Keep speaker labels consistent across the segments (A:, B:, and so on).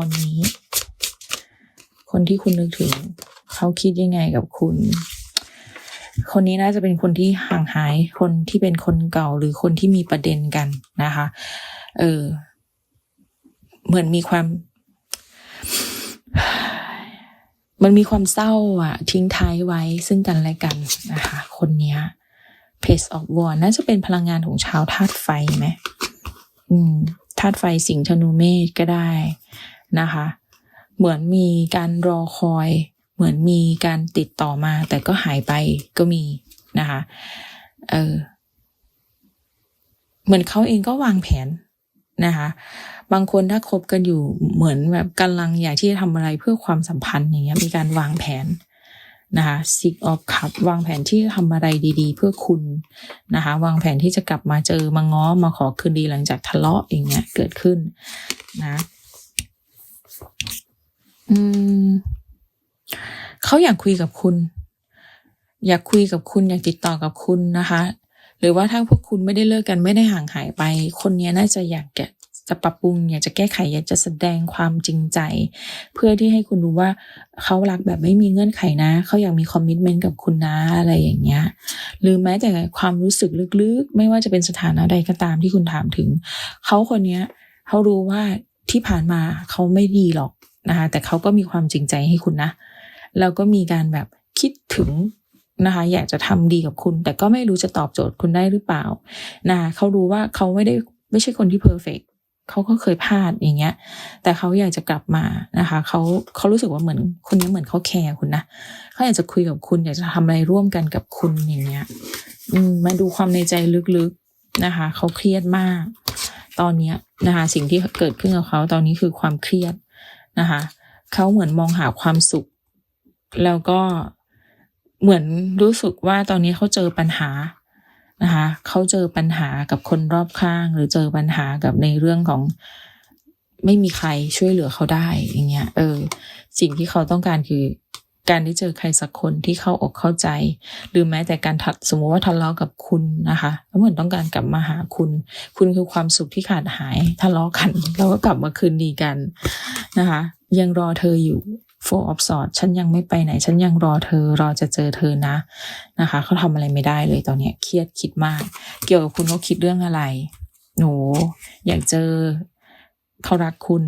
A: ตอนนี้ คนที่คุณนึกถึง เขาคิดยังไงกับคุณ คนนี้น่าจะเป็นคนที่ห่างหาย คนที่เป็นคนเก่าหรือคนที่มีประเด็นกันนะคะ เออ เหมือนมีความ มันมีความเศร้าอะทิ้งท้ายไว้ซึ่งกันและกันนะคะ คนเนี้ย Page of War น่าจะเป็นพลังงานของชาวธาตุไฟไหมอืมธาตุไฟสิงห์ธนูเมษก็ได้ นะคะ เหมือนมีการรอคอย เหมือนมีการติดต่อมา แต่ก็หายไปก็มีนะคะเออเหมือนเขาเองก็วางแผนนะคะ บางคนถ้าคบกันอยู่เหมือนแบบกำลังอยากที่จะทำอะไรเพื่อความสัมพันธ์อย่างเงี้ยมีการวางแผนนะคะ seek of cup วางแผนที่จะทำอะไรดี ๆ เพื่อคุณนะคะ วางแผนที่จะกลับมาเจอมาง้อมาขอคืนดีหลังจากทะเลาะอย่างเงี้ยเกิดขึ้นนะ อืม เขาอยากคุยกับคุณ อยากคุยกับคุณ อยากติดต่อกับคุณนะคะ หรือว่าถ้าพวกคุณไม่ได้เลิกกันไม่ได้ห่างหายไป คนนี้น่าจะอยากแกจะปรับปรุงอยากจะแก้ไขอยากจะแสดงความจริงใจ เพื่อที่ให้คุณรู้ว่าเขารักแบบไม่มีเงื่อนไขนะ เขาอยากมีคอมมิชเมนต์กับคุณนะอะไรอย่างเงี้ยหรือแม้แต่ความรู้สึกลึกๆ ไม่ว่าจะเป็นสถานะใดก็ตามที่คุณถามถึง เขาคนเนี้ยเขารู้ว่าที่ผ่านมาเขาไม่ดีหรอก นะคะแต่เขาก็มีความจริงใจให้คุณนะแล้วก็มีการแบบคิดถึงนะคะอยากจะทำดีกับคุณ แต่ก็ไม่รู้จะตอบโจทย์คุณได้หรือเปล่านะะเขารู้ว่าเขาไม่ได้ไม่ใช่คนที่เพอร์เฟกเขาก็เคยพลาดอย่างเงี้ย แต่เขาอยากจะกลับมานะคะเขาเขารู้สึกว่าเหมือนคนนี้เหมือนเขาแคร์คุณนะเขาอยากจะคุยกับคุณ อยากจะทำอะไรร่วมกันกับคุณอย่างเงี้ยมมาดูความในใจลึกๆนะคะเขาเครียดมาก ตอนเนี้ยนะคะ สิ่งที่เกิดขึ้นกับเขาตอนนี้คือความเครียด นะคะเขาเหมือนมองหาความสุข แล้วก็เหมือนรู้สึกว่าตอนนี้เขาเจอปัญหานะคะเขาเจอปัญหากับคนรอบข้าง หรือเจอปัญหากับในเรื่องของไม่มีใครช่วยเหลือเขาได้อย่างเงี้ยเออ สิ่งที่เขาต้องการคือ การได้เจอใครสักคนที่เข้าอกเข้าใจ หรือแม้แต่การทัดสมมติว่าทะเลาะกับคุณนะคะ แล้วเหมือนต้องการกลับมาหาคุณ คุณคือความสุขที่ขาดหายทะเลาะกัน แล้วก็กลับมาคืนดีกันนะคะ ยังรอเธออยู่ four of swords ฉันยังไม่ไปไหน ฉันยังรอเธอรอจะเจอเธอนะนะคะเขาทำอะไรไม่ได้เลยตอนนี้เครียดคิดมาก เกี่ยวกับคุณเขาคิดเรื่องอะไร หนู อยากเจอเขารักคุณ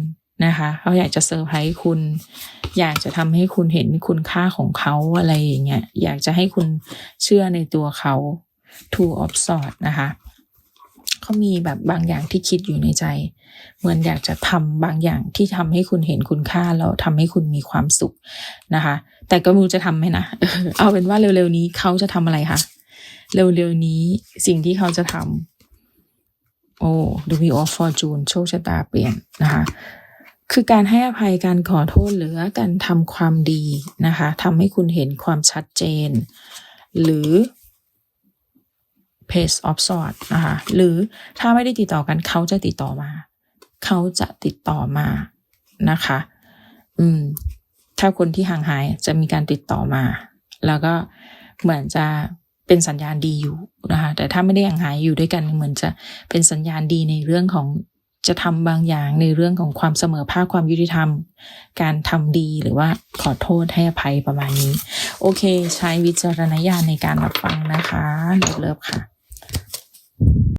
A: นะคะเขาอยากจะเซอร์ไพรส์คุณ อยากจะทำให้คุณเห็นคุณค่าของเขาอะไรอย่างเงี้ยอยากจะให้คุณเชื่อในตัวเขา two of swords นะคะเขามีแบบบางอย่างที่คิดอยู่ในใจ เหมือนอยากจะทำบางอย่างที่ทำให้คุณเห็นคุณค่าแล้วทำให้คุณมีความสุขนะคะ แต่ก็ไม่รู้จะทำไหมนะเอาเป็นว่าเร็วๆนี้เขาจะทำอะไรคะเร็วๆนี้สิ่งที่เขาจะทำโอ้ The Wheel of Fortune โชคชะตาเปลี่ยนนะคะ คือการให้อภัยการขอโทษหรือการทำความดีนะคะทำให้คุณเห็นความชัดเจน หรือ Page of Swords นะคะหรือถ้าไม่ได้ติดต่อกันเขาจะติดต่อมา เขาจะติดต่อมานะคะ อืม ถ้าคนที่ห่างหายจะมีการติดต่อมา แล้วก็เหมือนจะเป็นสัญญาณดีอยู่นะคะ แต่ถ้าไม่ได้ห่างหายอยู่ด้วยกันเหมือนจะเป็นสัญญาณดีในเรื่องของ จะทำบางอย่างในเรื่องของความเสมอภาคความยุติธรรม การทำดีหรือว่าขอโทษให้อภัยประมาณนี้ โอเค ใช้วิจารณญาณในการรับฟังนะคะเลิฟค่ะ